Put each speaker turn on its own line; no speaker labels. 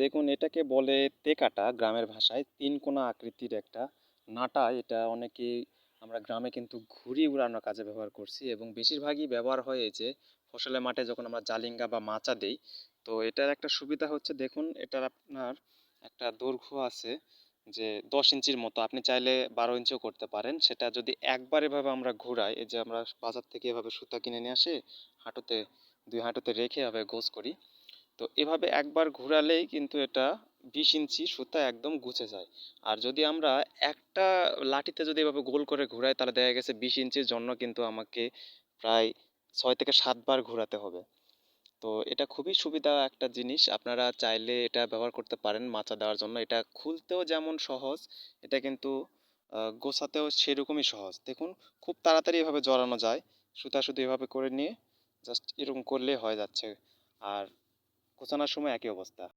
দেখুন এটাকে বলে তেকাটা গ্রামের ভাষায়। তিন কোনা আকৃতির একটা নাটা। এটা অনেকেই আমরা গ্রামে কিন্তু ঘুড়ি উড়ানোর কাজে ব্যবহার করছি এবং বেশিরভাগই ব্যবহার হয় এই যে ফসলের মাঠে যখন আমরা জালিঙ্গা বা মাচা দেই, তো এটার একটা সুবিধা হচ্ছে দেখুন, এটার আপনার একটা দৈর্ঘ্য আছে যে দশ ইঞ্চির মতো। আপনি চাইলে বারো ইঞ্চিও করতে পারেন। সেটা যদি একবার এভাবে আমরা ঘুরাই, এই যে আমরা বাজার থেকে এভাবে সুতা কিনে নিয়ে আসে, হাঁটুতে, দুই হাঁটুতে রেখে এভাবে গোছ করি তো এভাবে একবার ঘোরালেই কিন্তু এটা বিশ ইঞ্চি সুতা একদম গুছে যায়। আর যদি আমরা একটা লাঠিতে যদি এভাবে গোল করে ঘোরাই, তাহলে দেখা গেছে বিশ ইঞ্চির জন্য কিন্তু আমাকে প্রায় ছয় থেকে সাতবার ঘোরাতে হবে। তো এটা খুবই সুবিধা একটা জিনিস। আপনারা চাইলে এটা ব্যবহার করতে পারেন মাচা দেওয়ার জন্য। এটা খুলতেও যেমন সহজ, এটা কিন্তু গোছাতেও সেরকমই সহজ। দেখুন, খুব তাড়াতাড়ি এভাবে জড়ানো যায়। সুতা শুধু এভাবে করে নিয়ে জাস্ট এরকম করলে হয়ে যাচ্ছে। আর গোছানোর সময় একই অবস্থা।